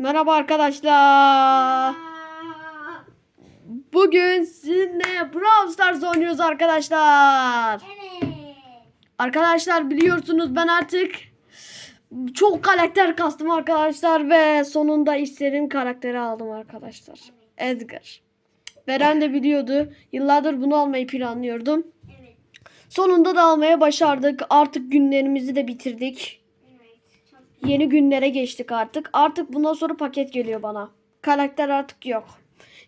Merhaba arkadaşlar. Bugün sizinle Brawl Stars oynuyoruz arkadaşlar. Evet. Arkadaşlar biliyorsunuz ben artık çok karakter kastım arkadaşlar ve sonunda istediğim karakteri aldım arkadaşlar. Edgar. Beren de biliyordu. Yıllardır bunu almayı planlıyordum. Evet. Sonunda da almaya başardık. Artık günlerimizi de bitirdik. Yeni günlere geçtik artık. Artık bundan sonra paket geliyor bana. Karakter artık yok.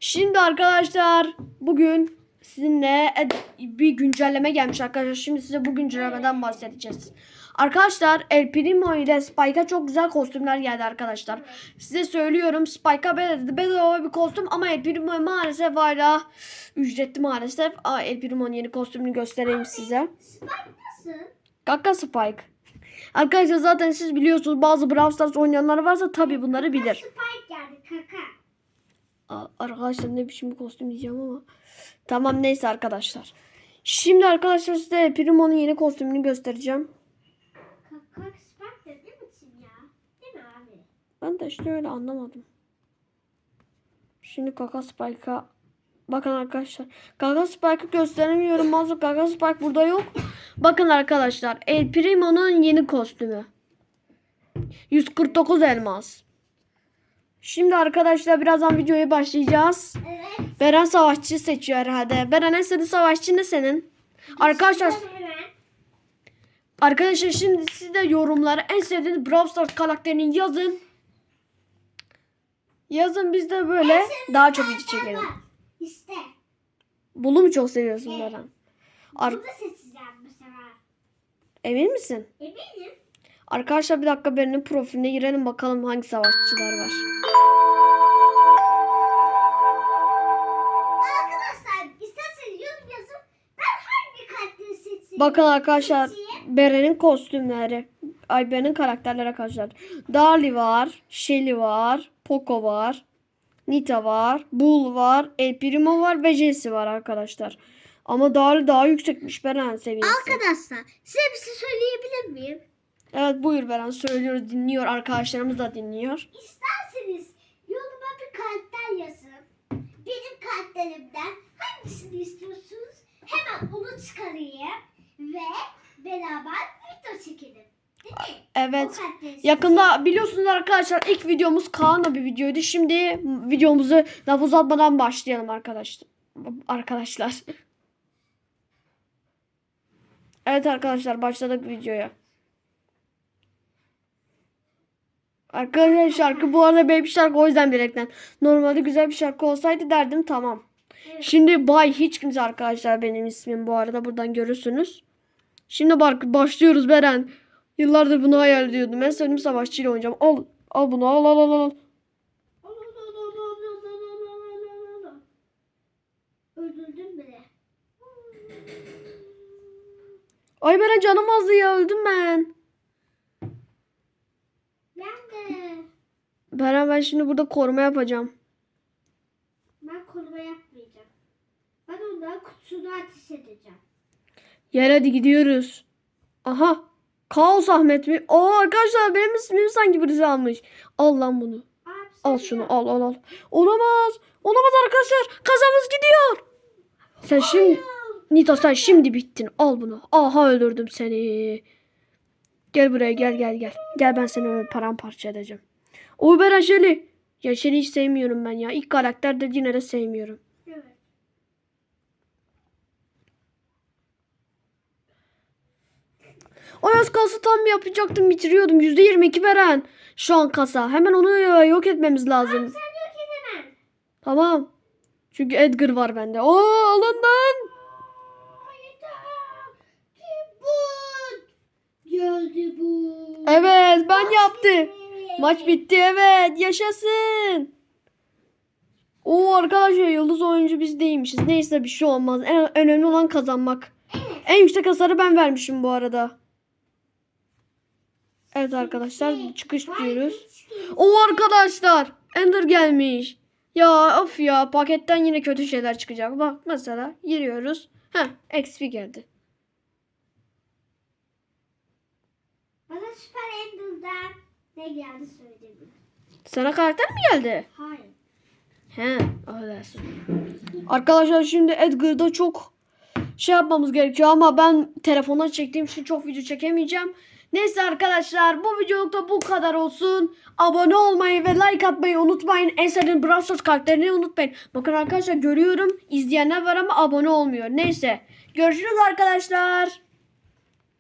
Şimdi arkadaşlar bugün sizinle bir güncelleme gelmiş arkadaşlar. Şimdi size bu güncellemeden bahsedeceğiz. Arkadaşlar El Primo ile Spike'a çok güzel kostümler geldi arkadaşlar. Size söylüyorum Spike'a bed- bedava bir kostüm ama El Primo maalesef hala ücretli maalesef. Aa, El Primo'nun yeni kostümünü göstereyim size. Spike nasıl? Kaka Spike. Arkadaşlar zaten siz biliyorsunuz bazı Brawl Stars oynayanlar varsa tabi bunları bilir. Spike geldi kaka. Arkadaşlar ne biçim bir kostüm diyeceğim ama. Tamam neyse arkadaşlar. Şimdi arkadaşlar size Primo'nun yeni kostümünü göstereceğim. Kaka Spike de misin ya? Değil mi abi? Ben de işte öyle anlamadım. Şimdi Kaka Spike'a Bakın arkadaşlar. Kaka Spike'ı gösteremiyorum. Maalesef Kaka Spike burada yok. Bakın arkadaşlar. El Primo'nun yeni kostümü. 149 elmas. Şimdi arkadaşlar birazdan videoya başlayacağız. Evet. Beren savaşçı seçiyor herhalde. Beren en sevdiğin savaşçı ne senin? Arkadaşlar arkadaşlar şimdi siz de yorumlara en sevdiğiniz Brawl Stars karakterini yazın. Yazın biz de böyle daha çok video çekelim. İşte. Bunu mu çok seviyorsun Beren? Ar- Bunu seçeceğim bu sefer. Emin misin? Eminim. Arkadaşlar bir dakika Beren'in profiline girelim bakalım hangi savaşçılar var. Arkadaşlar isterseniz yorum yazın. Ben hangi karakteri seçeyim? Bakın arkadaşlar Seçeyim. Beren'in kostümleri. Ay Beren'in karakterleri arkadaşlar. Darly var, Shelly var, Poco var, Nita var, Bull var, El Primo var ve Jesse var arkadaşlar. Ama Darly daha yüksekmiş Beren seviyesi. Arkadaşlar size bir şey söyleyebilir miyim? Evet buyur Beren söylüyoruz dinliyor arkadaşlarımız da dinliyor. İsterseniz yoruma bir karakter yazın. Benim karakterimden hangisini istiyorsunuz? Hemen onu çıkarayım ve beraber video çekelim. Değil mi? Evet. Yakında biliyorsunuz arkadaşlar ilk videomuz Kaan'la bir videoydu. Şimdi videomuzu laf uzatmadan başlayalım arkadaşlar. Arkadaşlar. Evet arkadaşlar başladık videoya. Arkadaşlar şarkı bu arada benim şarkı o yüzden direkten. Normalde güzel bir şarkı olsaydı derdim tamam. Evet. Şimdi Bay hiç kimse arkadaşlar benim ismim bu arada buradan görürsünüz. Şimdi bak başlıyoruz Beren. Yıllardır bunu hayal ediyordum. En sevdiğim savaşçıyla oynayacağım. Al al bunu al al al al. Öldürdüm bile. Ay Beren canım azdı ya öldüm ben. Ben de. Beren ben şimdi burada koruma yapacağım. Ben koluma yapmayacağım. Ben ondan kutusunu ateş edeceğim. Gel hadi gidiyoruz. Aha. Kaos Ahmet mi? Oo arkadaşlar benim ismimi sanki birisi almış. Al lan bunu. Al şunu al al al. Olamaz. Olamaz arkadaşlar. Kazamız gidiyor. Sen şimdi Nita sen şimdi bittin. Al bunu. Aha öldürdüm seni. Gel buraya gel gel gel. Gel ben seni paramparça edeceğim. Oy Beren Şeli. Ya Şeli hiç sevmiyorum ben ya. İlk karakter de yine de sevmiyorum. Evet. Ay az kasa tam yapacaktım bitiriyordum. %22 Beren. Şu an kasa. Hemen onu e, yok etmemiz lazım. Sen yok edemem. Tamam. Çünkü Edgar var bende. Oo alından. Geldi bu. Evet ben yaptım. Evet. Maç bitti evet. Yaşasın. Oo arkadaşlar yıldız oyuncu biz değilmişiz. Neyse bir şey olmaz. En önemli olan kazanmak. En yüksek hasarı ben vermişim bu arada. Evet arkadaşlar çıkış diyoruz. O arkadaşlar Ender gelmiş. Ya of ya paketten yine kötü şeyler çıkacak. Bak mesela giriyoruz. Heh XP geldi. Bana Süper Ender'dan ne geldi söyleyeyim. Sana karakter mi geldi? Hayır. He, affedersin. Arkadaşlar şimdi Edgar'da çok şey yapmamız gerekiyor ama ben telefondan çektiğim için çok video çekemeyeceğim. Neyse arkadaşlar bu videoluk da bu kadar olsun. Abone olmayı ve like atmayı unutmayın. Sevdiğim Brawl Stars karakterini unutmayın. Bakın arkadaşlar görüyorum izleyenler var ama abone olmuyor. Neyse görüşürüz arkadaşlar.